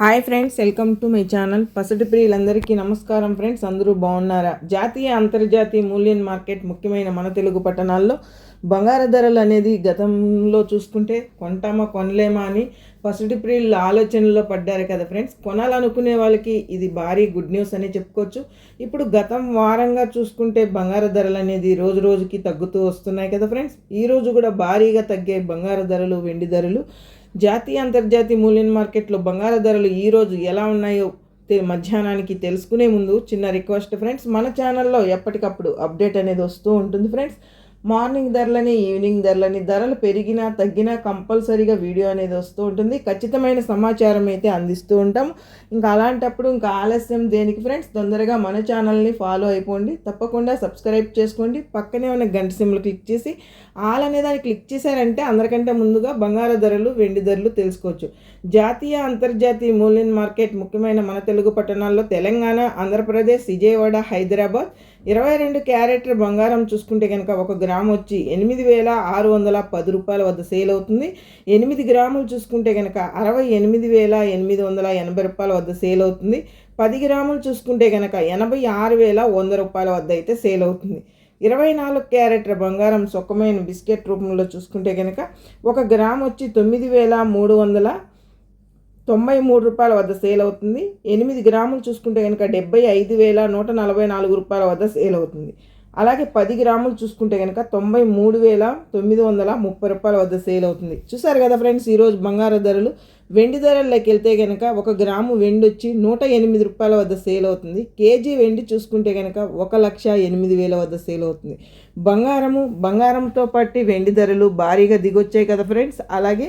Hi friends welcome to my channel. పసటి ప్రియులందరికీ నమస్కారం friends అందరూ బాగున్నారా? జాతీయ అంతర్జాతీయ మూల్యం మార్కెట్ ముఖ్యమైన మన తెలుగు పట్టణాల్లో బంగారు ధరలు అనేది గతంలో చూసుకుంటే కొంటామా కొనలేమా అని పసటి ప్రియులు ఆలోచనలో పడ్డారు కదా ఫ్రెండ్స్. కొనాలనుకునే వాళ్ళకి ఇది భారీ గుడ్ న్యూస్ అని చెప్పుకోవచ్చు. ఇప్పుడు గతం వారంగా చూసుకుంటే బంగారు ధరలు అనేది రోజు రోజుకి తగ్గుతూ వస్తున్నాయి కదా ఫ్రెండ్స్. ఈరోజు కూడా భారీగా తగ్గే బంగారు ధరలు వెండి ధరలు. జాతీయ అంతర్జాతీయ మూల్యం మార్కెట్లో బంగారు ధరలు ఈరోజు ఎలా ఉన్నాయో మధ్యాహ్నానికి తెలుసుకునే ముందు చిన్న రిక్వెస్ట్ ఫ్రెండ్స్ మన ఛానల్లో ఎప్పటికప్పుడు అప్డేట్ అనేది వస్తూ ఉంటుంది ఫ్రెండ్స్. మార్నింగ్ ధరలని ఈవినింగ్ ధరలని ధరలు పెరిగినా తగ్గినా కంపల్సరీగా వీడియో అనేది వస్తూ ఉంటుంది. ఖచ్చితమైన సమాచారం అయితే అందిస్తూ ఉంటాం ఇంకా అలాంటప్పుడు ఇంకా ఆలస్యం దేనికి ఫ్రెండ్స్? తొందరగా మన ఛానల్ని ఫాలో అయిపోండి. తప్పకుండా సబ్స్క్రైబ్ చేసుకోండి. పక్కనే ఉన్న గంట సిమ్లు క్లిక్ చేసి ఆల్ అనే దాన్ని క్లిక్ చేశారంటే అందరికంటే ముందుగా బంగారు ధరలు వెండి ధరలు తెలుసుకోవచ్చు. జాతీయ అంతర్జాతీయ మూల్యం మార్కెట్ ముఖ్యమైన మన తెలుగు పట్టణాల్లో తెలంగాణ ఆంధ్రప్రదేశ్ విజయవాడ హైదరాబాద్ ఇరవై రెండు క్యారెట్ బంగారం చూసుకుంటే కనుక ఒక గ్రామ్ వచ్చి ఎనిమిది వేల ఆరు వందల పది రూపాయల వద్ద సేల్ అవుతుంది. ఎనిమిది గ్రాములు చూసుకుంటే కనుక అరవై ఎనిమిది వేల ఎనిమిది వందల ఎనభై రూపాయల వద్ద సేల్ అవుతుంది. పది గ్రాములు చూసుకుంటే కనుక ఎనభై ఆరు వేల వంద రూపాయల వద్ద అయితే సేల్ అవుతుంది. ఇరవై నాలుగు క్యారెట్ల బంగారం సుఖమైన బిస్కెట్ రూపంలో చూసుకుంటే కనుక ఒక గ్రామ్ వచ్చి తొమ్మిది వేల మూడు వందల తొంభై మూడు రూపాయల వద్ద సేల్ అవుతుంది. ఎనిమిది గ్రాములు చూసుకుంటే కనుక డెబ్బై ఐదు వేల నూట నలభై నాలుగు రూపాయల వద్ద సేల్ అవుతుంది. అలాగే పది గ్రాములు చూసుకుంటే కనుక తొంభై మూడు వేల తొమ్మిది వందల ముప్పై రూపాయల వద్ద సేల్ అవుతుంది. చూసారు కదా ఫ్రెండ్స్ ఈరోజు బంగారు ధరలు. వెండి ధరల్లోకి వెళ్తే కనుక ఒక గ్రాము వెండి వచ్చి నూట ఎనిమిది రూపాయల వద్ద సేల్ అవుతుంది. కేజీ వెండి చూసుకుంటే కనుక ఒక లక్ష ఎనిమిది వేల వద్ద సేల్ అవుతుంది. బంగారము బంగారంతో పాటు వెండి ధరలు భారీగా దిగొచ్చాయి కదా ఫ్రెండ్స్. అలాగే